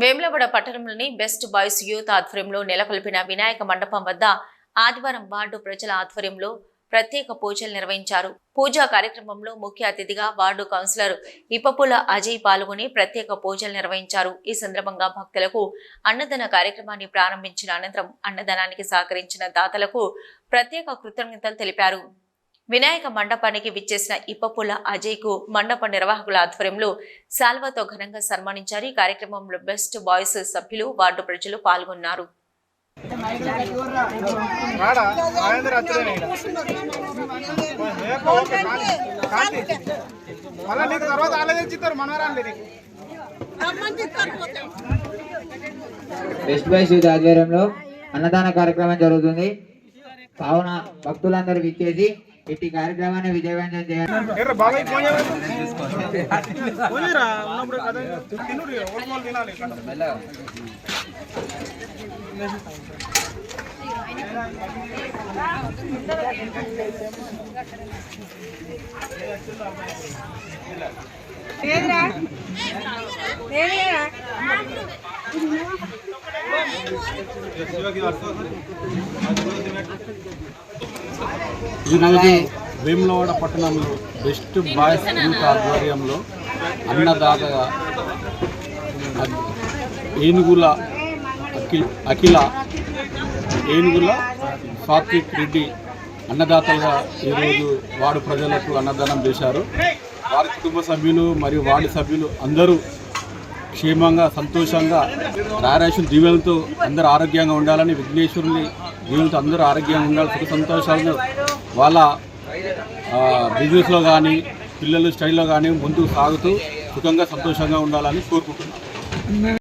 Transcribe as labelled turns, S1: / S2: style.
S1: వేములవాడ పట్టణంలోని best boys youth ఆధ్వర్యంలో నెలకొల్పిన వినాయక మండపం వద్ద ఆదివారం వార్డు ప్రజల ఆధ్వర్యంలో ప్రత్యేక పూజలు నిర్వహించారు. పూజా కార్యక్రమంలో ముఖ్య అతిథిగా వార్డు కౌన్సిలర్ ఇప్పపుల అజయ్ పాల్గొని ప్రత్యేక పూజలు నిర్వహించారు. ఈ సందర్భంగా భక్తులకు అన్నదాన కార్యక్రమాన్ని ప్రారంభించిన అనంతరం అన్నదానానికి సహకరించిన దాతలకు ప్రత్యేక కృతజ్ఞతలు తెలిపారు. వినాయక మండపానికి విచ్చేసిన ఇప్పపుల అజయ్కు మండప నిర్వాహకుల ఆధ్వర్యంలో శాల్వాతో ఘనంగా సన్మానించారు. ఈ కార్యక్రమంలో బెస్ట్ బాయ్స్ సభ్యులు వార్డు ప్రజలు పాల్గొన్నారు.
S2: తర్వాత
S3: బెస్ట్ బాయ్స్ యూత్ ఆధ్వర్యంలో అన్నదాన కార్యక్రమం జరుగుతుంది. కావున భక్తులందరూ విచ్చేసి ఇట్టి కార్యక్రమాన్ని విజయవంతం చేయాలి
S2: ఎర్ర
S4: ఈరోజు వేములవాడ పట్టణంలో బెస్ట్ బాయ్స్ యూత్ ఆధ్వర్యంలో అన్నదాతగా ఏనుగుల అఖిల్ అఖిల ఏనుగుల సాత్విక్ రెడ్డి అన్నదాతలుగా ఈరోజు వార్డు ప్రజలకు అన్నదానం చేశారు. వారి కుటుంబ సభ్యులు మరియు వార్డు సభ్యులు అందరూ క్షేమంగా సంతోషంగా రారాశుల దీవెలతో అందరూ ఆరోగ్యంగా ఉండాలని విఘ్నేశ్వరుని జీవితం అందరూ ఆరోగ్యంగా ఉండాలి సుఖ సంతోషాలు. వాళ్ళ బిజినెస్లో కానీ పిల్లలు స్టైల్లో కానీ ముందుకు సాగుతూ సుఖంగా సంతోషంగా ఉండాలని కోరుకుంటున్నాను